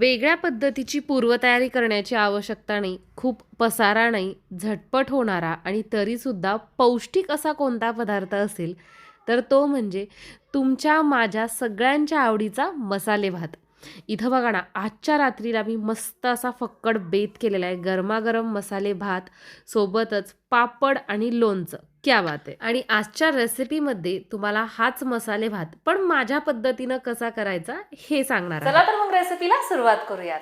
वेगळ्या पद्धतीची पूर्वतयारी करण्याची आवश्यकता नाही. खूप पसारा नाही झटपट होणारा आणि तरीसुद्धा पौष्टिक असा कोणता पदार्थ असेल तर तो म्हणजे तुमच्या माझ्या सगळ्यांच्या आवडीचा मसाले भात. इथं बघा ना आजच्या रात्रीला मी मस्त असा फक्कड बेत केलेला आहे. गरमागरम मसाले भात सोबतच पापड आणि लोणचं. क्या बात आहे. आणि आजच्या रेसिपीमध्ये तुम्हाला हाच मसाले भात पण माझ्या पद्धतीनं कसा करायचा हे सांगणार. चला तर मग रेसिपीला सुरुवात करूयात.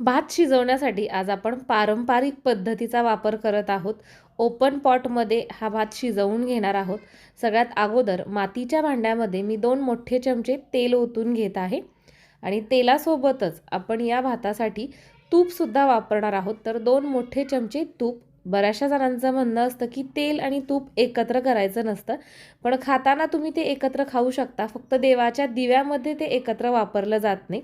भात शिजवण्यासाठी आज आपण पारंपरिक पद्धतीचा वापर करत आहोत. ओपन पॉटमध्ये हा भात शिजवून घेणार आहोत. सगळ्यात अगोदर मातीच्या भांड्यामध्ये मी दोन मोठे चमचे तेल ओतून घेत आहे. आणि तेलासोबतच आपण या भातासाठी तूपसुद्धा वापरणार आहोत. तर दोन मोठे चमचे तूप बऱ्याचशा जणांचं म्हणणं असतं की तेल आणि तूप एकत्र करायचं नसतं. पण खाताना तुम्ही ते एकत्र खाऊ शकता. फक्त देवाच्या दिव्यामध्ये ते एकत्र वापरलं जात नाही.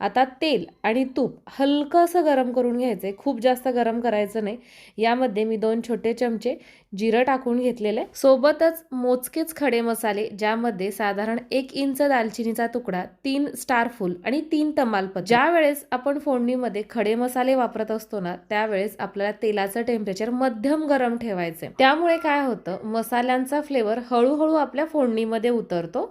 आता तेल आणि तूप हलकं असं गरम करून घ्यायचं आहे. खूप जास्त गरम करायचं नाही. यामध्ये मी दोन छोटे चमचे जिरं टाकून घेतलेलं आहे. सोबतच मोजकेच खडे मसाले ज्यामध्ये साधारण एक इंच दालचिनीचा तुकडा तीन स्टारफुल आणि तीन तमालपत्र. ज्या वेळेस आपण फोडणीमध्ये खडे मसाले वापरत असतो ना त्यावेळेस आपल्याला तेलाचं टेम्परेचर मध्यम गरम ठेवायचं आहे त्यामुळे काय होतं मसाल्यांचा फ्लेवर हळूहळू आपल्या फोडणीमध्ये उतरतो.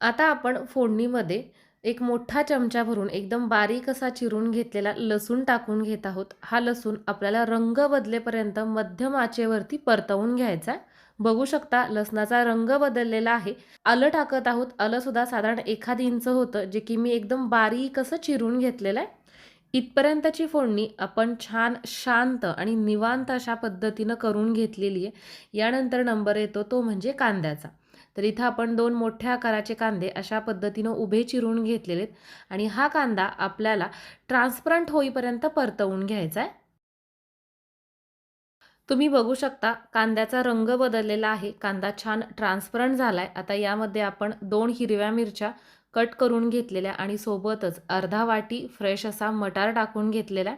आता आपण फोडणीमध्ये एक मोठा चमचा भरून एकदम बारीक असा चिरून घेतलेला लसूण टाकून घेत आहोत. हा लसूण आपल्याला रंग बदलेपर्यंत मध्यम आचेवरती परतवून घ्यायचा आहे. बघू शकता लसणाचा रंग बदललेला आहे. आलं टाकत आहोत. आलं सुद्धा साधारण एखाद इंच होतं जे की मी एकदम बारीक असं चिरून घेतलेलं आहे. इथपर्यंतची फोडणी आपण छान शांत आणि निवांत अशा पद्धतीनं करून घेतलेली आहे. यानंतर नंबर येतो तो म्हणजे कांद्याचा. तर इथं आपण दोन मोठ्या आकाराचे कांदे अशा पद्धतीनं उभे चिरून घेतलेले आहेत. आणि हा कांदा आपल्याला ट्रान्सपरंट होईपर्यंत परतवून घ्यायचा आहे. तुम्ही बघू शकता कांद्याचा रंग बदललेला आहे. कांदा छान ट्रान्सपरंट झाला आहे आता यामध्ये आपण दोन हिरव्या मिरच्या कट करून घेतलेल्या आणि सोबतच अर्धा वाटी फ्रेश असा मटार टाकून घेतलेला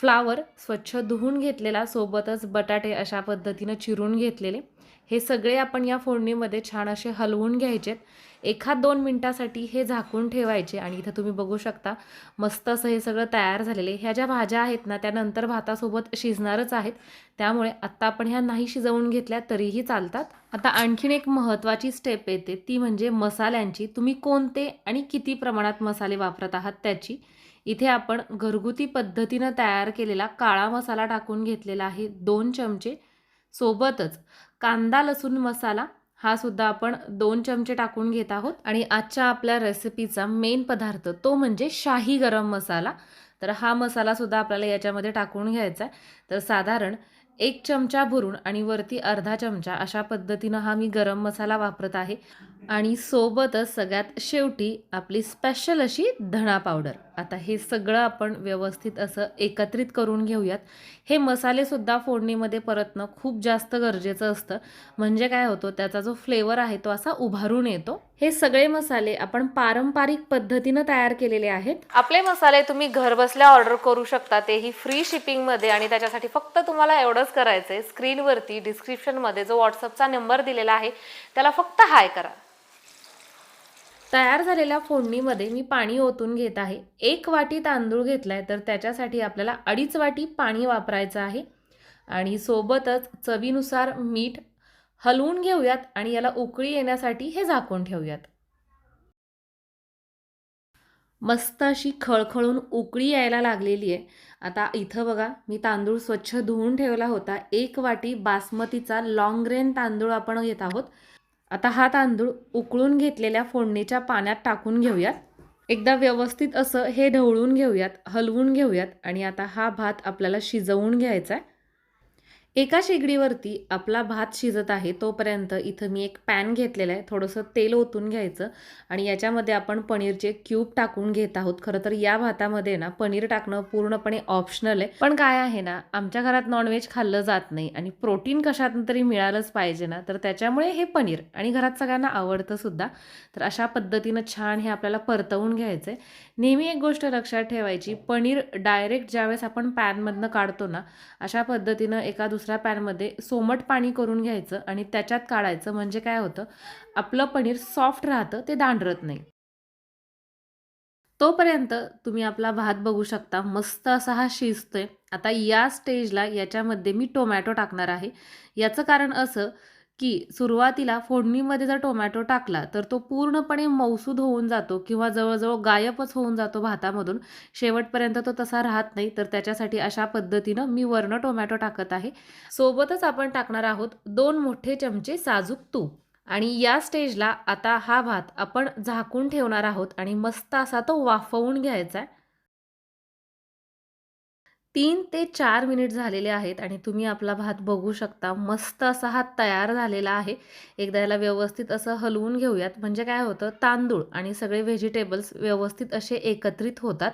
फ्लावर स्वच्छ धुवून घेतलेला सोबतच बटाटे अशा पद्धतीनं चिरून घेतलेले. हे सगळे आपण या फोडणीमध्ये छान असे हलवून घ्यायचेत एखाद दोन मिनटासाठी हे झाकून ठेवायचे आणि इथं तुम्ही बघू शकता मस्त असं हे सगळं तयार झालेले ह्या ज्या भाज्या आहेत ना त्या नंतर भातासोबत शिजणारच आहेत. त्यामुळे आत्ता आपण ह्या नाही शिजवून घेतल्या तरीही चालतात. आता आणखीन एक महत्त्वाची स्टेप येते ती म्हणजे मसाल्यांची. तुम्ही कोणते आणि किती प्रमाणात मसाले वापरत आहात त्याची. इथे आपण घरगुती पद्धतीनं तयार केलेला काळा मसाला टाकून घेतलेला आहे दोन चमचे. सोबतच कांदा लसूण मसाला हा सुद्धा आपण दोन चमचे टाकून घेत आहोत. आणि आजच्या आपल्या रेसिपीचा मेन पदार्थ तो म्हणजे शाही गरम मसाला. तर हा मसाला सुद्धा आपल्याला याच्यामध्ये टाकून घ्यायचा आहे. तर साधारण एक चमचा भरून आणि वरती अर्धा चमचा अशा पद्धतीनं हा मी गरम मसाला वापरत आहे. आणि सोबतच सगळ्यात शेवटी आपली स्पेशल अशी धणा पावडर आता हे सगळं आपण व्यवस्थित असं एकत्रित करून घेऊयात. हे मसालेसुद्धा फोडणीमध्ये परतणं खूप जास्त गरजेचं असतं. म्हणजे काय होतं त्याचा जो फ्लेवर आहे तो असा उभारून येतो. हे सगळे मसाले आपण पारंपरिक पद्धतीनं तयार केलेले आहेत. आपले मसाले तुम्ही घरबसल्या ऑर्डर करू शकता. तेही फ्री शिपिंगमध्ये आणि त्याच्यासाठी फक्त तुम्हाला एवढंच करायचं आहे स्क्रीनवरती डिस्क्रिप्शनमध्ये जो व्हॉट्सअपचा नंबर दिलेला आहे त्याला फक्त हाय करा. तयार झालेल्या फोडणीमध्ये मी पाणी ओतून घेत आहे. एक वाटी तांदूळ घेतलाय तर त्याच्यासाठी आपल्याला अडीच वाटी पाणी वापरायचं आहे. आणि सोबतच चवीनुसार मीठ हलवून घेऊयात आणि याला उकळी येण्यासाठी हे झाकून ठेवूयात. मस्त अशी खळखळून उकळी यायला लागलेली आहे. आता इथं बघा मी तांदूळ स्वच्छ धुवून ठेवला होता. एक वाटी बासमतीचा लाँग ग्रेन तांदूळ आपण घेत आहोत. आता हा तांदूळ उकळून घेतलेल्या फोडणीच्या पाण्यात टाकून घेऊयात. एकदा व्यवस्थित असं हे ढवळून घेऊयात हलवून घेऊयात आणि आता हा भात आपल्याला शिजवून घ्यायचा आहे एका शेगडीवरती आपला भात शिजत आहे तोपर्यंत इथं मी एक पॅन घेतलेला आहे. थोडंसं तेल ओतून घ्यायचं आणि याच्यामध्ये आपण पनीरचे क्यूब टाकून घेत आहोत. खरं तर या भातामध्ये ना पनीर टाकणं पूर्णपणे ऑप्शनल आहे. पण काय आहे ना आमच्या घरात नॉनव्हेज खाल्लं जात नाही आणि प्रोटीन कशातून तरी मिळालंच पाहिजे ना तर त्याच्यामुळे हे पनीर आणि घरात सगळ्यांना आवडतं सुद्धा. तर अशा पद्धतीनं छान हे आपल्याला परतवून घ्यायचं आहे नेहमी एक गोष्ट लक्षात ठेवायची पनीर डायरेक्ट ज्यावेळेस आपण पॅनमधनं काढतो ना अशा पद्धतीनं एका दुसऱ्या पॅनमध्ये सोमट पाणी करून घ्यायचं आणि त्याच्यात काढायचं. म्हणजे काय होतं? आपलं पनीर सॉफ्ट राहतं ते दांडरत नाही. तोपर्यंत तुम्ही आपला भात बघू शकता. मस्त असा हा शिजतोय. आता या स्टेजला याच्यामध्ये मी टोमॅटो टाकणार आहे. याचं कारण असं की सुरुवातीला फोडणीमध्ये जर टोमॅटो टाकला तर तो पूर्णपणे मौसूद होऊन जातो किंवा जवळजवळ गायबच होऊन जातो भातामधून. शेवटपर्यंत तो तसा राहत नाही. तर त्याच्यासाठी अशा पद्धतीनं मी वर्ण टोमॅटो टाकत आहे. सोबतच आपण टाकणार आहोत दोन मोठे चमचे साजूक तूप. आणि या स्टेजला आता हा भात आपण झाकून ठेवणार आहोत आणि मस्त असा तो वाफवून घ्यायचा आहे. तीन ते चार मिनिट झालेले आहेत आणि तुम्ही आपला भात बघू शकता. मस्त असा हा तयार झालेला आहे. एकदा याला व्यवस्थित असं हलवून घेऊयात. म्हणजे काय होतं? तांदूळ आणि सगळे व्हेजिटेबल्स व्यवस्थित असे एकत्रित होतात.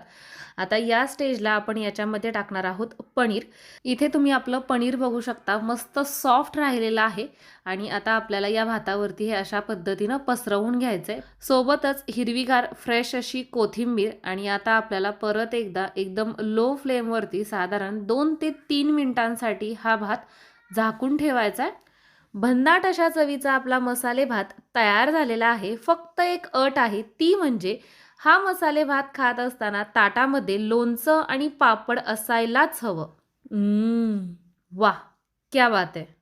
आता या स्टेजला आपण याच्यामध्ये टाकणार आहोत पनीर. इथे तुम्ही आपलं पनीर बघू शकता. मस्त सॉफ्ट राहिलेलं आहे. आणि आता आपल्याला या भातावरती हे अशा पद्धतीनं पसरवून घ्यायचं आहे सोबतच हिरवीगार फ्रेश अशी कोथिंबीर आणि आता आपल्याला परत एकदा एकदम लो फ्लेमवरती साधारण दोन ते तीन मिनिटांसाठी हा भात झाकून ठेवायचा आहे भन्नाट अशा चवीचा आपला मसाले भात तयार झालेला आहे. फक्त एक अट आहे ती म्हणजे हा मसाले भात खात असताना ताटामध्ये लोणचं आणि पापड असायलाच हवं. वा क्या बात आहे.